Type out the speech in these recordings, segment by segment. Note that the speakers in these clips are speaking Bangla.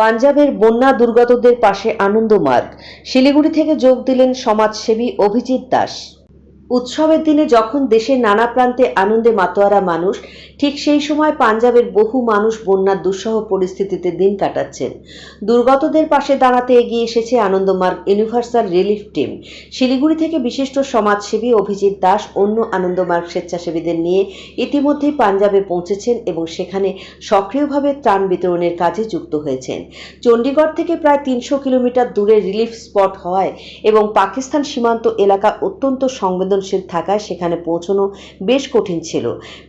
পাঞ্জাবের বন্যা দুর্গতদের পাশে আনন্দমার্গ। শিলিগুড়ি থেকে যোগ দিলেন সমাজসেবী অভিজিৎ দাস। উৎসবের দিনে যখন দেশের নানা প্রান্তে আনন্দে মাতোয়ারা মানুষ, ঠিক সেই সময় পাঞ্জাবের বহু মানুষ বন্যার দুঃসহ পরিস্থিতিতে দিন কাটাচ্ছেন। দুর্গতদের পাশে দাঁড়াতে এগিয়ে এসেছে Anandamarga universal relief team. Siliguri থেকে বিশিষ্ট সমাজসেবী অভিজিৎ দাস অন্য আনন্দমার্গ স্বেচ্ছাসেবীদের নিয়ে ইতিমধ্যেই পাঞ্জাবে পৌঁছেছেন এবং সেখানে সক্রিয়ভাবে ত্রাণ বিতরণের কাজে যুক্ত হয়েছেন। চণ্ডীগড় থেকে প্রায় তিনশো কিলোমিটার দূরে রিলিফ স্পট হওয়ায় এবং পাকিস্তান সীমান্ত এলাকা অত্যন্ত সংবেদনশীল থাকায় সেখানে পৌঁছানো বেশ কঠিন ছিল।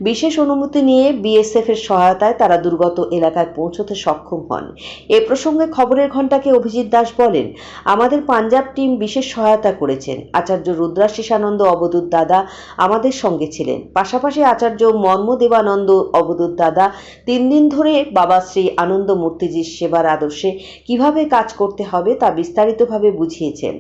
বিশেষ অনুমতি নিয়ে বিএসএফ এর সহায়তায় তারা দুর্গত এলাকায় পৌঁছতে সক্ষম হন। এ প্রসঙ্গে খবরের ঘণ্টাকে অভিজিৎ দাস বলেন, আমাদের পাঞ্জাব টিম বিশেষ সহায়তা করেছেন। আচার্য রুদ্রাশিসানন্দ অবধূত দাদা আমাদের সঙ্গে ছিলেন। পাশাপাশি আচার্য মর্মদেবানন্দ অবধূত দাদা তিন দিন ধরে বাবা শ্রী আনন্দ মূর্তিজির সেবার আদর্শে কীভাবে কাজ করতে হবে তা বিস্তারিতভাবে বুঝিয়েছেন।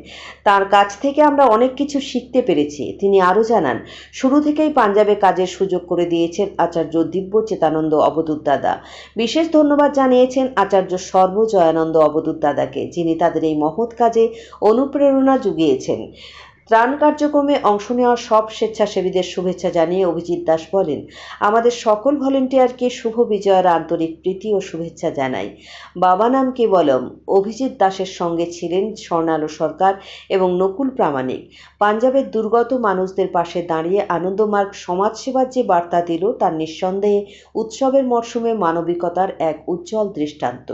তার কাছ থেকে আমরা অনেক কিছু শিখতে পেরেছি। তিনি আরও জানান, শুরু থেকেই পাঞ্জাবে কাজের সুযোগ করে দিয়েছেন আচার্য দিব্য চেতানন্দ অবদূত দাদা বিশেষ ধন্যবাদ জানিয়েছেন আচার্য সর্বজয়ানন্দ অবদূত দাদাকে যিনি তাদের এই মহৎ কাজে অনুপ্রেরণা জুগিয়েছেন ত্রাণ কার্যক্রমে অংশ নেওয়া সব স্বেচ্ছাসেবীদের শুভেচ্ছা জানিয়ে অভিজিৎ দাস বলেন, আমাদের সকল ভলেন্টিয়ারকে শুভ বিজয়ের আন্তরিক প্রীতি ও শুভেচ্ছা জানাই। বাবা নাম কেবলম অভিজিৎ দাসের সঙ্গে ছিলেন স্বর্ণালো সরকার এবং নকুল প্রামাণিক। পাঞ্জাবের দুর্গত মানুষদের পাশে দাঁড়িয়ে আনন্দমার্গ সমাজসেবার যে বার্তা দিল, তার নিঃসন্দেহে উৎসবের মরশুমে মানবিকতার এক উজ্জ্বল দৃষ্টান্ত।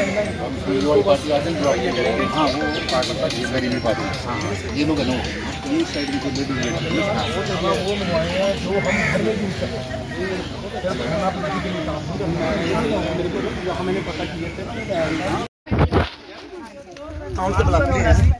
पार्टी आते हैं हाँ वो पार्टी गरीबी पार्टी हाँ ये लोग है ये साइड में वो मंगवाए हैं जो हम घर में यूज़ करते हैं काउंट से बुलाते हैं।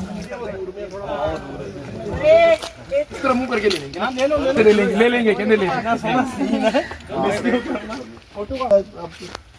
तरह मुँह करके ले लेंगे। ना ले लो ले लेंगे ले लेंगे कहने ले। लेंगे